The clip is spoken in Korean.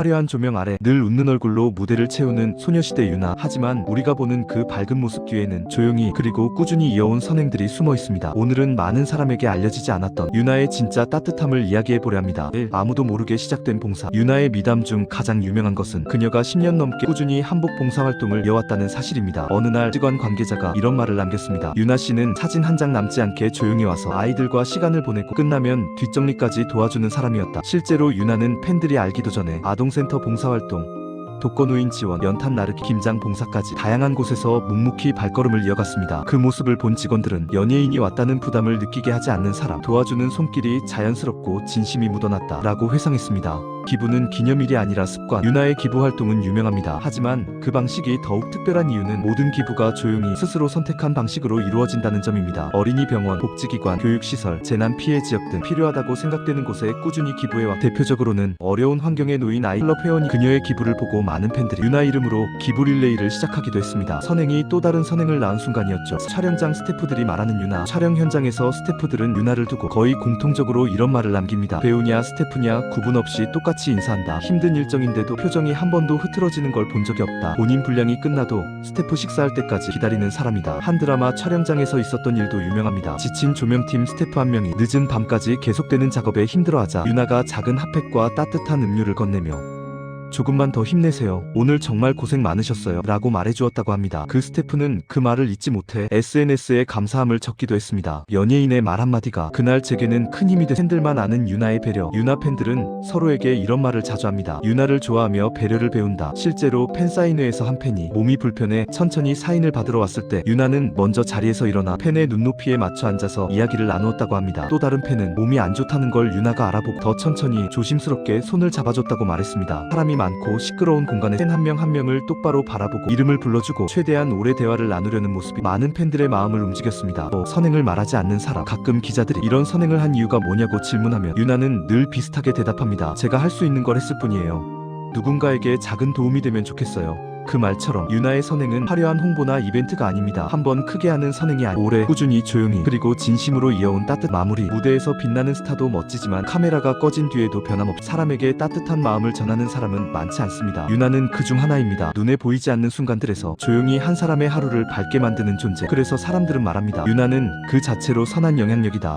화려한 조명 아래 늘 웃는 얼굴로 무대를 채우는 소녀시대 유나. 하지만 우리가 보는 그 밝은 모습 뒤에는 조용히 그리고 꾸준히 이어온 선행들이 숨어 있습니다. 오늘은 많은 사람에게 알려지지 않았던 유나의 진짜 따뜻함을 이야기해 보려 합니다. 1. 아무도 모르게 시작된 봉사. 유나의 미담 중 가장 유명한 것은 그녀가 10년 넘게 꾸준히 한복 봉사 활동을 이어왔다는 사실입니다. 어느 날 직원 관계자가 이런 말을 남겼습니다. 유나 씨는 사진 한 장 남지 않게 조용히 와서 아이들과 시간을 보내고 끝나면 뒷정리까지 도와주는 사람이었다. 실제로 유나는 팬들이 알기도 전에 아동 센터 봉사활동, 독거노인 지원, 연탄 나르기, 김장 봉사까지 다양한 곳에서 묵묵히 발걸음을 이어갔습니다. 그 모습을 본 직원들은 연예인이 왔다는 부담을 느끼게 하지 않는 사람, 도와주는 손길이 자연스럽고 진심이 묻어났다. 라고 회상했습니다. 기부는 기념일이 아니라 습관. 유나의 기부 활동은 유명합니다. 하지만 그 방식이 더욱 특별한 이유는 모든 기부가 조용히 스스로 선택한 방식으로 이루어진다는 점입니다. 어린이 병원, 복지기관, 교육시설, 재난 피해 지역 등 필요하다고 생각되는 곳에 꾸준히 기부해와 대표적으로는 어려운 환경에 놓인 아이 클럽 회원이 그녀의 기부를 보고 많은 팬들이 유나 이름으로 기부 릴레이를 시작하기도 했습니다. 선행이 또 다른 선행을 낳은 순간이었죠. 촬영장 스태프들이 말하는 유나. 촬영 현장에서 스태프들은 유나를 두고 거의 공통적으로 이런 말을 남깁니다. 배우냐 스태프냐 구분 없이 똑같 이 인사한다. 힘든 일정인데도 표정이 한 번도 흐트러지는 걸 본 적이 없다. 본인 분량이 끝나도 스태프 식사할 때까지 기다리는 사람이다. 한 드라마 촬영장에서 있었던 일도 유명합니다. 지친 조명팀 스태프 한 명이 늦은 밤까지 계속되는 작업에 힘들어하자 유나가 작은 핫팩과 따뜻한 음료를 건네며 조금만 더 힘내세요. 오늘 정말 고생 많으셨어요. 라고 말해주었다고 합니다. 그 스태프는 그 말을 잊지 못해 SNS에 감사함을 적기도 했습니다. 연예인의 말 한마디가 그날 제게는 큰 힘이 돼 팬들만 아는 유나의 배려. 유나 팬들은 서로에게 이런 말을 자주 합니다. 유나를 좋아하며 배려를 배운다. 실제로 팬사인회에서 한 팬이 몸이 불편해 천천히 사인을 받으러 왔을 때 유나는 먼저 자리에서 일어나 팬의 눈높이에 맞춰 앉아서 이야기를 나누었다고 합니다. 또 다른 팬은 몸이 안 좋다는 걸 유나가 알아보고 더 천천히 조심스럽게 손을 잡아줬다고 말했습니다. 사람이 많고 시끄러운 공간에 팬한명한 명을 똑바로 바라보고 이름을 불러주고 최대한 오래 대화를 나누려는 모습이 많은 팬들의 마음을 움직였습니다. 또 선행을 말하지 않는 사람 가끔 기자들이 이런 선행을 한 이유가 뭐냐고 질문하면 유나는 늘 비슷하게 대답합니다. 제가 할 수 있는 걸 했을 뿐이에요. 누군가에게 작은 도움이 되면 좋겠어요. 그 말처럼 유나의 선행은 화려한 홍보나 이벤트가 아닙니다. 한번 크게 하는 선행이 아니 오래 꾸준히 조용히 그리고 진심으로 이어온 따뜻 마무리 무대에서 빛나는 스타도 멋지지만 카메라가 꺼진 뒤에도 변함없 사람에게 따뜻한 마음을 전하는 사람은 많지 않습니다. 유나는 그 중 하나입니다. 눈에 보이지 않는 순간들에서 조용히 한 사람의 하루를 밝게 만드는 존재. 그래서 사람들은 말합니다. 유나는 그 자체로 선한 영향력이다.